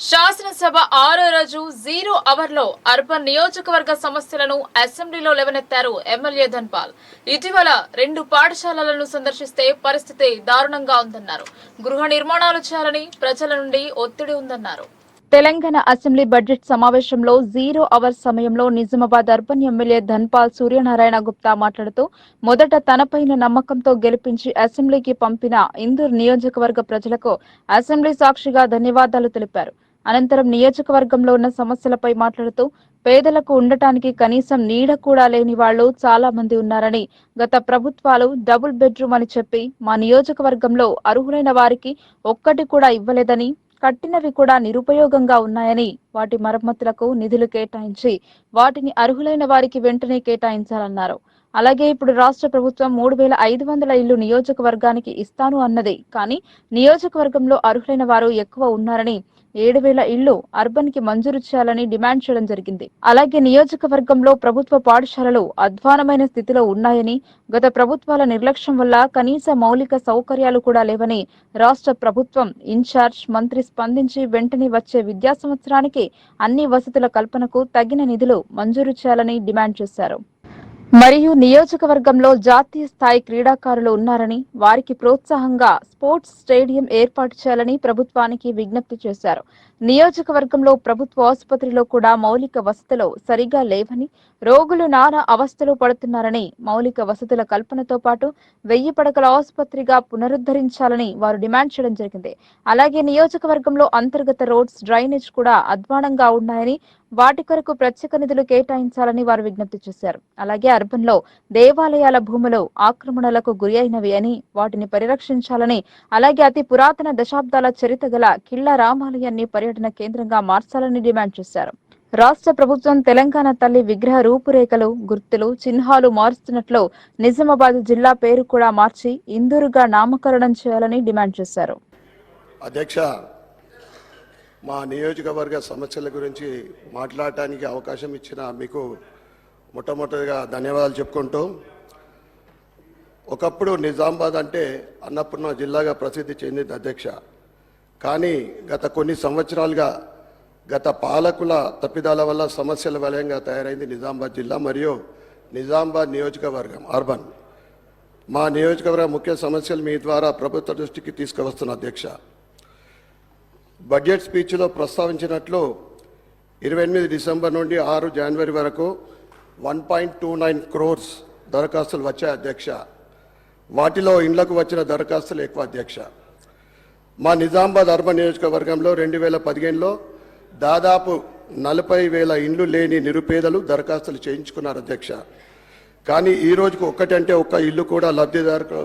శాసనసభ ఆరో రోజు జీరో అవర్లో అర్బన్ నియోజకవర్గ సమస్యలను అసెంబ్లీలో లేవనెత్తారు ఎమ్మెల్యే ధన్పాల్. ఇటీవల రెండు పాఠశాలలను సందర్శిస్తే పరిస్థితి దారుణంగా ఉందన్నారు. గృహ నిర్మాణాలు చేయాలని ప్రజల నుండి ఒత్తిడి ఉందన్నారు. తెలంగాణ అసెంబ్లీ బడ్జెట్ సమావేశంలో జీరో అవర్ సమయంలో నిజామాబాద్ అర్బన్ ఎమ్మెల్యే ధన్పాల్ సూర్యనారాయణ గుప్తా మాట్లాడుతూ మొదట తనపైన నమ్మకంతో గెలిపించి అసెంబ్లీకి పంపిన ఇందూర్ నియోజకవర్గ ప్రజలకు అసెంబ్లీ సాక్షిగా ధన్యవాదాలు తెలిపారు. అనంతరం నియోజకవర్గంలో ఉన్న సమస్యలపై మాట్లాడుతూ పేదలకు ఉండటానికి కనీసం నీడ కూడా లేని వాళ్ళు చాలా మంది ఉన్నారని గత ప్రభుత్వాలు డబుల్ బెడ్రూమ్ అని చెప్పి మా నియోజకవర్గంలో అర్హులైన వారికి ఒక్కటి కూడా ఇవ్వలేదని కట్టినవి కూడా నిరుపయోగంగా ఉన్నాయని వాటి మరమ్మతులకు నిధులు కేటాయించి వాటిని అర్హులైన వారికి వెంటనే కేటాయించాలన్నారు. అలాగే ఇప్పుడు రాష్ట్ర ప్రభుత్వం మూడు వేల ఐదు వందల ఇల్లు నియోజకవర్గానికి ఇస్తాను అన్నది. కానీ నియోజకవర్గంలో అర్హులైన వారు ఎక్కువ ఉన్నారని ఏడు వేల ఇళ్ళు అర్బన్కి మంజూరు చేయాలని డిమాండ్ చేయడం జరిగింది. అలాగే నియోజకవర్గంలో ప్రభుత్వ పాఠశాలలు అధ్వానమైన స్థితిలో ఉన్నాయని గత ప్రభుత్వాల నిర్లక్ష్యం వల్ల కనీస మౌలిక సౌకర్యాలు కూడా లేవని రాష్ట్ర ప్రభుత్వం ఇన్ఛార్జ్ మంత్రి స్పందించి వెంటనే వచ్చే విద్యా సంవత్సరానికి అన్ని వసతుల కల్పనకు తగిన నిధులు మంజూరు చేయాలని డిమాండ్ చేశారు. మరియు నియోజకవర్గంలో జాతీయ స్థాయి క్రీడాకారులు ఉన్నారని వారికి ప్రోత్సాహంగా స్పోర్ట్స్ స్టేడియం ఏర్పాటు చేయాలని ప్రభుత్వానికి విజ్ఞప్తి చేశారు. నియోజకవర్గంలో ప్రభుత్వ ఆసుపత్రిలో కూడా మౌలిక వసతులు సరిగా లేవని రోగులు నానా అవస్థలు పడుతున్నారని మౌలిక వసతుల కల్పనతో పాటు వెయ్యి పడకల ఆసుపత్రిగా పునరుద్ధరించాలని వారు డిమాండ్ చేయడం జరిగింది. అలాగే నియోజకవర్గంలో అంతర్గత రోడ్స్ డ్రైనేజ్ కూడా అధ్వానంగా ఉన్నాయని వాటి కొరకు ప్రత్యేక నిధులు కేటాయించాలని వారు విజ్ఞప్తి చేశారు. అలాగే అర్బన్లో దేవాలయాల భూములు ఆక్రమణలకు గురి అయినవి అని వాటిని పరిరక్షించాలని అలాగే అతి పురాతన దశాబ్దాల చరిత్ర గల కిళ్ళ రామాలయాన్ని పర్యటన కేంద్రంగా మార్చాలని డిమాండ్ చేశారు. రాష్ట్ర ప్రభుత్వం తెలంగాణ తల్లి విగ్రహ రూపురేఖలు గుర్తులు చిహ్నాలు మారుస్తున్నట్లు నిజామాబాద్ జిల్లా పేరు కూడా మార్చి ఇందూరుగా నామకరణం చేయాలని డిమాండ్ చేశారు. అధ్యక్ష మా నియోజకవర్గ సమస్యల గురించి మాట్లాడటానికి అవకాశం ఇచ్చిన మీకు మొట్టమొదటిగా ధన్యవాదాలు చెప్పుకుంటూ ఒకప్పుడు నిజామాబాద్ అంటే అన్నపూర్ణ జిల్లాగా ప్రసిద్ధి చెందింది అధ్యక్ష. కానీ గత కొన్ని సంవత్సరాలుగా గత పాలకుల తప్పిదాల వల్ల సమస్యల వలయంగా తయారైంది నిజామాబాద్ జిల్లా మరియు నిజామాబాద్ నియోజకవర్గం అర్బన్. మా నియోజకవర్గ ముఖ్య సమస్యలు మీ ద్వారా ప్రభుత్వ దృష్టికి తీసుకువస్తున్న అధ్యక్ష. బడ్జెట్ స్పీచ్లో ప్రస్తావించినట్లు ఇరవై ఎనిమిది డిసెంబర్ నుండి ఆరు జనవరి వరకు one point two nine crores దరఖాస్తులు వచ్చాయి అధ్యక్ష. వాటిలో ఇండ్లకు వచ్చిన దరఖాస్తులు ఎక్కువ అధ్యక్ష. మా నిజామాబాద్ అర్బన్ నియోజకవర్గంలో రెండు వేల పదిహేనులో దాదాపు నలభై వేల ఇండ్లు లేని నిరుపేదలు దరఖాస్తులు చేయించుకున్నారు అధ్యక్ష. కానీ ఈ రోజుకు ఒక్కటంటే ఒక్క ఇల్లు కూడా లబ్ధిదారు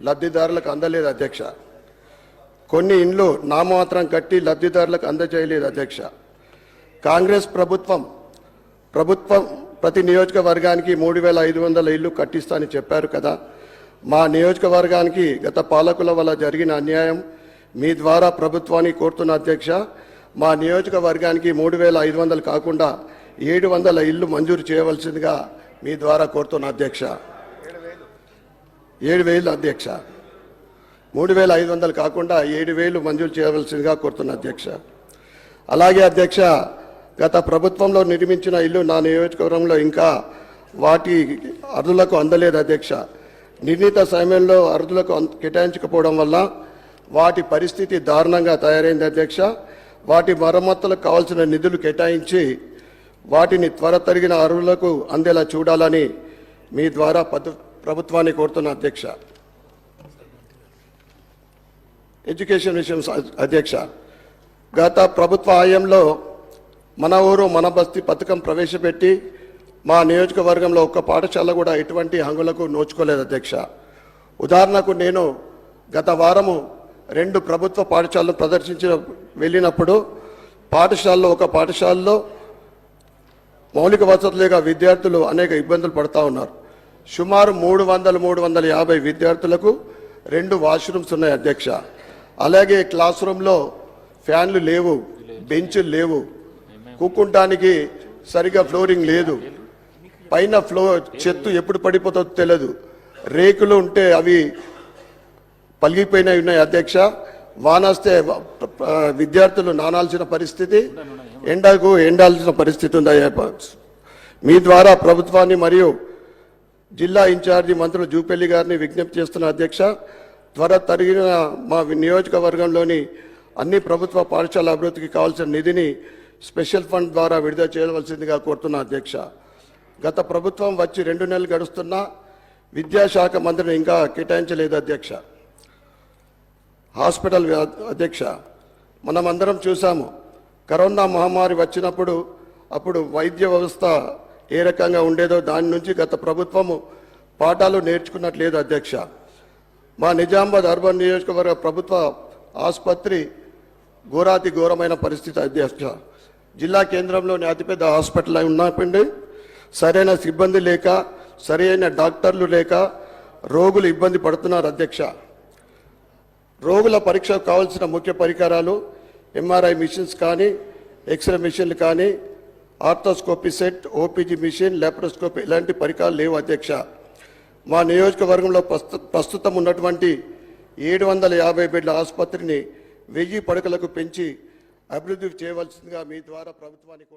లబ్ధిదారులకు అందలేదు అధ్యక్ష. కొన్ని ఇండ్లు నామమాత్రం కట్టి లబ్ధిదారులకు అందజేయలేదు అధ్యక్ష. కాంగ్రెస్ ప్రభుత్వం ప్రభుత్వం ప్రతి నియోజకవర్గానికి మూడు వేల ఐదు వందల ఇల్లు కట్టిస్తానని చెప్పారు కదా. మా నియోజకవర్గానికి గత పాలకుల వల్ల జరిగిన అన్యాయం మీ ద్వారా ప్రభుత్వాన్ని కోరుతున్న అధ్యక్ష మా నియోజకవర్గానికి మూడు వేల ఐదు వందలు కాకుండా ఏడు వందల ఇల్లు మంజూరు చేయవలసిందిగా మీ ద్వారా కోరుతున్న అధ్యక్ష. ఏడు వేలు అధ్యక్ష. మూడు వేల ఐదు వందలు కాకుండా ఏడు వేలు మంజూరు చేయవలసిందిగా కోరుతున్న అధ్యక్ష. అలాగే అధ్యక్ష గత ప్రభుత్వంలో నిర్మించిన ఇల్లు నా నియోజకవర్గంలో ఇంకా వాటి అర్థులకు అందలేదు అధ్యక్ష. నిర్ణీత సమయంలో అరుదులకు కేటాయించకపోవడం వల్ల వాటి పరిస్థితి దారుణంగా తయారైంది అధ్యక్ష. వాటి మరమ్మతులకు కావాల్సిన నిధులు కేటాయించి వాటిని త్వర తరిగిన అర్హులకు అందేలా చూడాలని మీ ద్వారా ప్రభుత్వాన్ని కోరుతున్న అధ్యక్ష. ఎడ్యుకేషన్ విషయం అధ్యక్ష. గత ప్రభుత్వ హయాంలో మన ఊరు మన బస్తీ పథకం ప్రవేశపెట్టి మా నియోజకవర్గంలో ఒక్క పాఠశాల కూడా ఎటువంటి హంగులకు నోచుకోలేదు అధ్యక్ష. ఉదాహరణకు నేను గత వారము రెండు ప్రభుత్వ పాఠశాలను ప్రదర్శించిన వెళ్ళినప్పుడు పాఠశాలలో ఒక పాఠశాలలో మౌలిక వసతులుగా విద్యార్థులు అనేక ఇబ్బందులు పడుతూ ఉన్నారు. సుమారు మూడు వందల మూడు వందల యాభై విద్యార్థులకు రెండు వాష్రూమ్స్ ఉన్నాయి అధ్యక్ష. అలాగే క్లాస్ రూమ్లో ఫ్యాన్లు లేవు బెంచులు లేవు. కూకుంటానికి సరిగా ఫ్లోరింగ్ లేదు. పైన ఫ్లో చెత్తు ఎప్పుడు పడిపోతుందో తెలియదు రేకులు ఉంటే అవి పలిగిపోయినవి ఉన్నాయి అధ్యక్ష. వానొస్తే విద్యార్థులు నానాల్సిన పరిస్థితి ఎండకు ఎండాల్సిన పరిస్థితి ఉంది మీ ద్వారా ప్రభుత్వాన్ని మరియు జిల్లా ఇన్ఛార్జి మంత్రులు జూపెల్లి గారిని విజ్ఞప్తి చేస్తున్న అధ్యక్ష త్వర తరిగిన మా నియోజకవర్గంలోని అన్ని ప్రభుత్వ పాఠశాల అభివృద్ధికి కావాల్సిన నిధిని స్పెషల్ ఫండ్ ద్వారా విడుదల చేయవలసిందిగా కోరుతున్న అధ్యక్ష. గత ప్రభుత్వం వచ్చి రెండు నెలలు గడుస్తున్నా విద్యాశాఖ మంత్రిని ఇంకా కేటాయించలేదు అధ్యక్ష. హాస్పిటల్ అధ్యక్ష మనమందరం చూసాము కరోనా మహమ్మారి వచ్చినప్పుడు అప్పుడు వైద్య వ్యవస్థ ఏ రకంగా ఉండేదో దాని నుంచి గత ప్రభుత్వము పాఠాలు నేర్చుకున్నట్లేదు అధ్యక్ష. మా నిజామాబాద్ అర్బన్ నియోజకవర్గ ప్రభుత్వ ఆసుపత్రి ఘోరాతి ఘోరమైన పరిస్థితి అధ్యక్ష. జిల్లా కేంద్రంలోని అతిపెద్ద హాస్పిటల్ అయి ఉన్నప్పండి సరైన సిబ్బంది లేక సరైన డాక్టర్లు లేక రోగులు ఇబ్బంది పడుతున్నారు అధ్యక్ష. రోగుల పరీక్షకు కావాల్సిన ముఖ్య పరికరాలు ఎంఆర్ఐ మిషన్స్ కానీ ఎక్స్రే మిషన్లు కానీ arthroscopy set OPG machine laparoscopy ఇలాంటి పరికరాలు లేవు అధ్యక్ష. మా నియోజకవర్గంలో ప్రస్తుతం ఉన్నటువంటి ఏడు వందల యాభై బెడ్ల ఆసుపత్రిని వెయ్యి పడకలకు పెంచి అభివృద్ధి చేయవలసిందిగా మీ ద్వారా ప్రభుత్వానికి